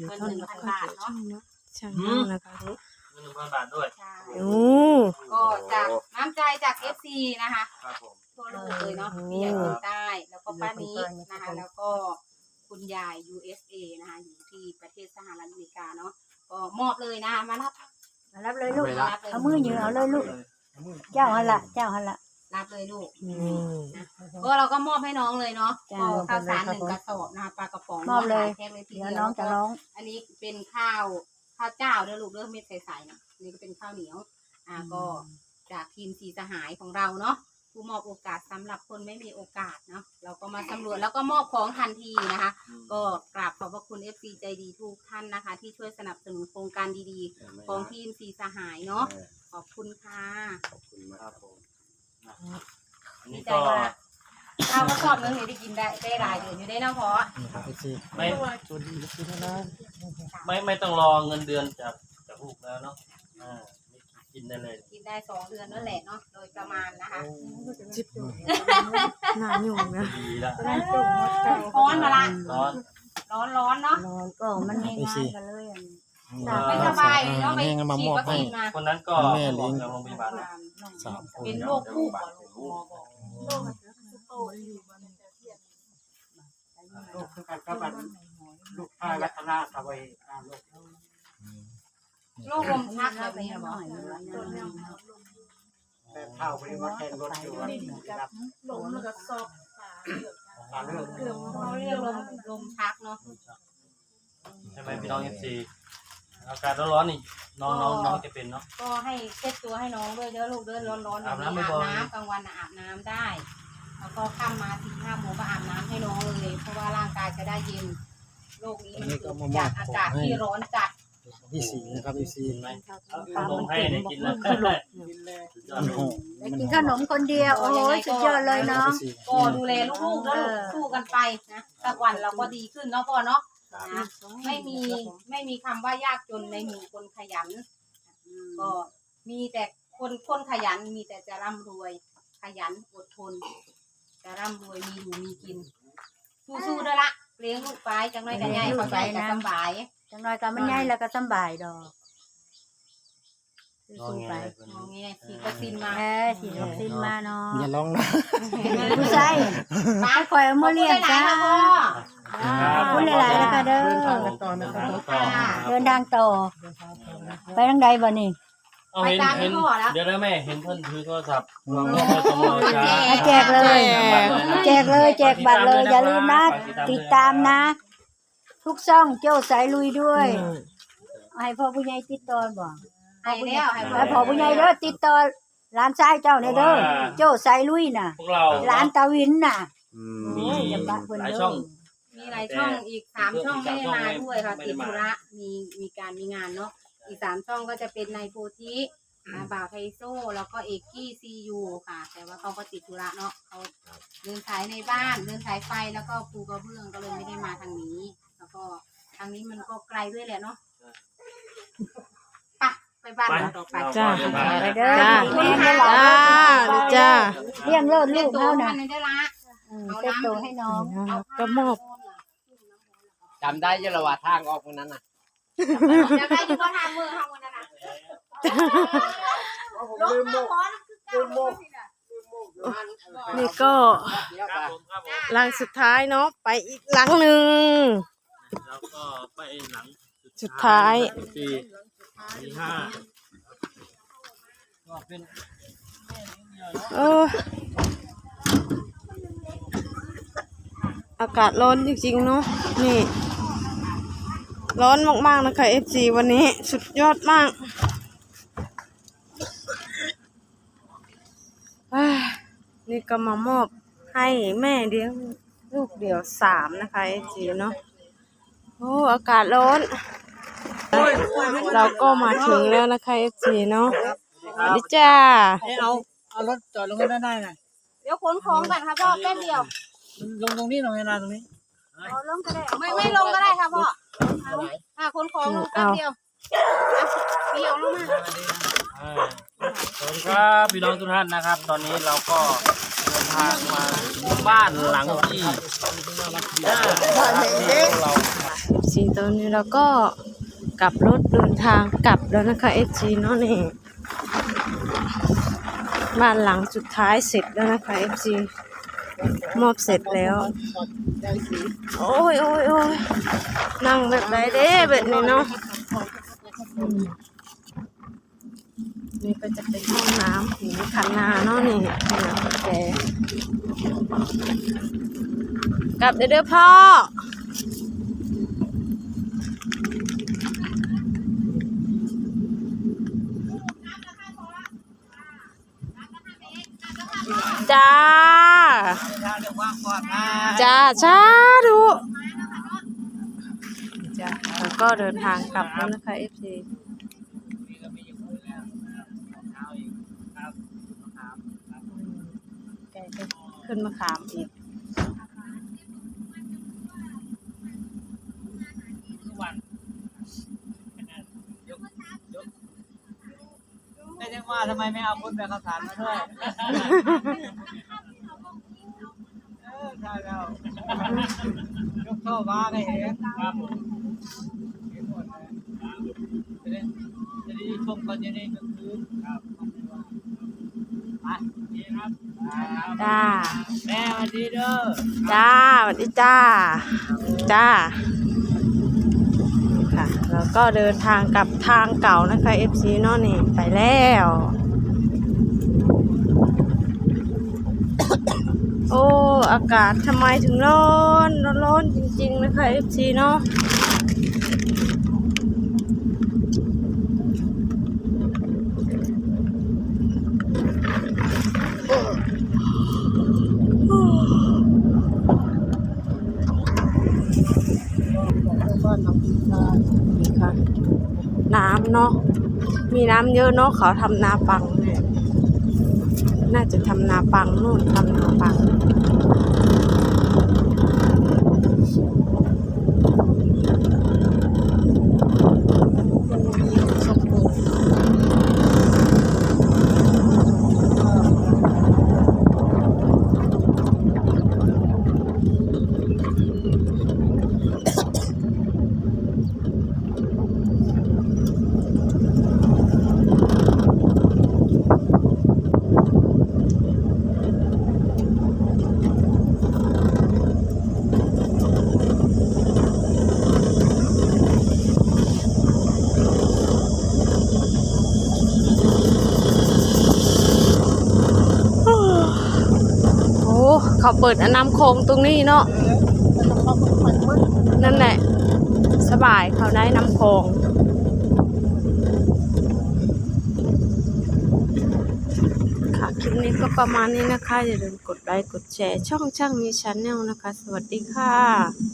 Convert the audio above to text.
ดีเงินต้อนหนึ่งรับพันเข้าบาทสู่เนาะช่องเนาะช่างเนาะนะคะเงินหนึ่งพันบาทด้วยใช่โอ้ก็จากน้ำใจจาก FC นะคะครับผมทั่วโลกเลยเนาะที่อยากอยู่ใต้แล้วก็ป้านี้นะคะ แล้วก็คุณยาย USA นะคะอยู่ที่ประเทศสหรัฐอเมริกาเนาะก็มอบเลยนะคะมารับมารับเลยลูกรับเลยเอามือยืนเอาเลยลูกเจ้าหันละเจ้าหันละ รับเลยลูกอืมก็เราก็มอบให้น้องเลยเนาะจ้าก็ข้าวสารมอบหเลยนึ่งกระสอบนะคะปลากระป๋องมอบเลย แพ็คเลยทีเดี๋ยวเดียวน้องจะร้อง อันนี้เป็นข้าวข้าวเจ้าเด้อลูกเด้อเม็ดใสๆนะอันนี่ก็เป็นข้าวเหนียว อ่าก็จากทีมสีสหายของเราเนาะผู้มอบโอกาสสำหรับคนไม่มีโอกาสเนาะเราก็มาสำรวจแล้วก็มอบของทันทีนะคะ ก็กราบขอบพระคุณ FC ใจดีทุกท่านนะคะ ที่ช่วยสนับสนุนโครงการดีๆ ของทีมสีสหายเนาะขอบคุณค่ะครับผมนะ อันดีนี้ใจก็มากข้าวก็ชอบเนื้อเห็ดได้กินได้ได้หลายเดือนอยู่ได้เนาะพอไม่ไม่ไม่ต้องรอเงินเดือนจากจากลูกแล้วเนาะอ่านี่กินได้เลย กินได้สองเดือนนั่นแหละเนาะโดยประมาณนะคะจิบหน้าหยุ่งนะดีละร้อนมาละร้อน ร้อนร้อนๆเนาะนอนก็มันให้งานกันเลยอันไม่สบายเนาะไปฉีดวัคซีนมาคนนั้นก็แม่อเลี้อยกงจากโรงพยาบาล สามคนเป็นโรคผู้ป่วยหมอบอกลูกคือการกับอันลูกพาลัตนาสวัยการลูกโรคลมชักแบบนี้เหรอแต่เท่าไปมาแข่งรถอยู่วันนี้ครับล้มแล้วก็ซอกขาการเรื่องเกือบเขาเรียกลมลมชักเนาะใช่ไหมพี่น้องเอฟซี อากาศร้อนๆนี่น้องน้องน้องจะเป็นเนาะ ก็ให้เช็ดตัวให้น้องด้วยเด้อลูกเด้อร้อนร้อนๆอาบน้ำอาบบ่อยๆน้ำกลางวันน่ะอาบน้ำได้ แล้วก็ค่ำมาสี่ห้าโมงก็อาบน้ำให้น้องเลย เพราะว่าร่างกายจะได้เย็นโรคนี้มันเกิดจากอากาศที่ร้อนจัดที่สี่นะครับที่สี่เห็นไหมเอานมให้เนี่ยกินแล้วสุดยอดมันลูหกกได้กินขนมคนเดียว โอ้โหสุดยอดเลยเนาะ ก็ดูแลลูกๆแล้วลูกสู้กันไปนะสักวันเราก็ดีขึ้นเนาะพ่อเนาะ นะไม่มีไม่มีคำว่ายากจนในหมู่คนขยัน ก็มีแต่คนคนขยันมีแต่จะร่ำรวย ขยันอดทน จะร่ำรวยมีอยู่มีกิน สู้ๆเด้อละเลี้ยงลูกไปจังน้อยกันใหญ่เขาใจจะสำบาย จังน้อยก็มันง่ายแล้วก็สำบายดอกน้อง สู้ไงไปมองงี้ฉีดวัคซีนมาเออฉีดวัคซีนมาเนาะอย่าร้องนะผู้ชายป้าคอยเอามาเลี้ยงจ้าขอบคุณหลายๆค่ะพ่อขอบคุณหลายๆแล้วก็เด้อต่อนะครับเดินทางต่อ ไปทางใดบ่นี่เอาเห็นเห็นเดี๋ยวนะแม่เห็นเพิ่นถือโทรศัพท์ลองลองไปขโมยช้าให้แจกเลย แจกเลย แจกบัตรเลย อย่าลืมนะ ติดตามนะ ทุกช่องโจ้สายลุยด้วย ให้พ่อผู้ใหญ่ติดต่อบ่ ให้แล้วให้ให้พ่อผู้ใหญ่เด้อติดต่อร้านชายเจ้าเนี่ยเด้อโจ้สายลุยน่ะพวกเราร้านตาวินน่ะอืมโอ้ยอย่าบะเพิ่นหลายเด้ช่ออง มีหลายช่องอีกสามช่องไม่ได้มาด้วยค่ะติดธุระมีมีการมีงานเนาะอีกสามช่องก็จะเป็นในโพธิอ่าบ่าวไทโซแล้วก็เอกกี้ซียูค่ะ แต่ว่าเขาก็ติดธุระเนาะเขาเดินสายในบ้านเดินสายไฟแล้วก็ปูกระเบื้องก็เลยไม่ได้มาทางนี้ แล้วก็ทางนี้มันก็ไกลด้วยแหละเนาะไปไป บ้านเราต่อไปจ้า ไปเด้อจ้าแม่ได้หลาจ้าจ้าเลี้ยงเลิศเรีลูยกกตัวเฮามัน่ะนได้ละอืมเซ็ตตัวให้น้องก็มอบจำได้ยังระหว่าทางออกตรงนั้นน่ะจะได้อยู่ว่าทางมือทางวันนั้นน่ะลงมาขอนะคือเก้าลงมาสิน่ะนี่ก็เดี๋ยวคไปรับผมครับผมหลังสุดท้ายเนาะไปอีกหลังหนึ่ง แล้วก็ไปหลังสุดท้ายสี่ สี่ห้าก็เป็นเอออากาศร้อนจริงๆเนาะนี่ ร้อนมากๆนะคะ FC วันนี้สุดยอดมากนี่ก็มามอบให้แม่เลี้ยงลูกเดี่ยวสามนะคะ FC เนาะโอ้อากาศร้อน เราก็มาถึงแล้วนะคะ FC เนาะสวัสดีจ้าให้เอาเอารถจอดลงก็ได้น่ะเดี๋ยวขนของก่อนค่ะพ่อแป๊บเดียว ลงตรงนี้หน่อยนะตรงนี้เอาลงก็ได้ไม่ไม่ลงก็ได้ค่ะพ่อเอาอะขนของลงแป๊บเดียวเดียวลงมาอ่าสวัสดีครับพี่น้องทุกท่านนะครับ ตอนนี้เราก็เดินทางมาบ้านหลังที่บ้านที่เรา FC ตอนนี้เราก็ กลับรถเดินทางกลับแล้วนะคะ FC เนาะนี่บ้านหลังสุดท้ายเสร็จแล้วนะคะ FC มอบเสร็จแล้ว โอ้ยโอ้ยโอ้ยนั่งแบบไหนเด้แบบนี้เนาะนี่ก็จะเป็นห้องน้ำนี่คันนาเนาะนี่นะแกกลับเด้อเด้อพ่อ จ้า จ้าชาดูจ้าแล้วก็เดินทางกลับแล้วนะคะเอฟซีแกก็ขึ้นมาขามอีก ไม่ได้ว่า ทำไมไม่เอาคนแบบข้าวสารมาด้วยเออใช่แล้วยกโซ่มาให้เห็นครับผมเห็นหมดเลยจะได้จะได้ชมกันจะได้กลางคืนครับไปดีครับจ้าแม่สวัสดีเด้อจ้าสวัสดีจ้า จ้าค่ะแล้วก็เดินทางกลับทางเก่านะคะ FC เนาะนี่ไปแล้ว โอ้ อากาศทำไมถึงร้อน ร้อนรอนจริง ๆ นะคะ FC เนาะนี่ค่ะน้ำเนาะมีน้ำเยอะเนาะเขาทำนาปังเนี่ย น่าจะทำนาปังนู่นทำนาปัง โอ้ เปิดอน้ำโคงตรงนี้เนาะนั่นแหละ สบายเขาได้น้ำโคงค่ะคลิปนี้ก็ประมาณนี้นะคะ อย่าลืมกดไลค์กดแชร์ช่องช่างมีชาแนลนะคะ สวัสดีค่ะ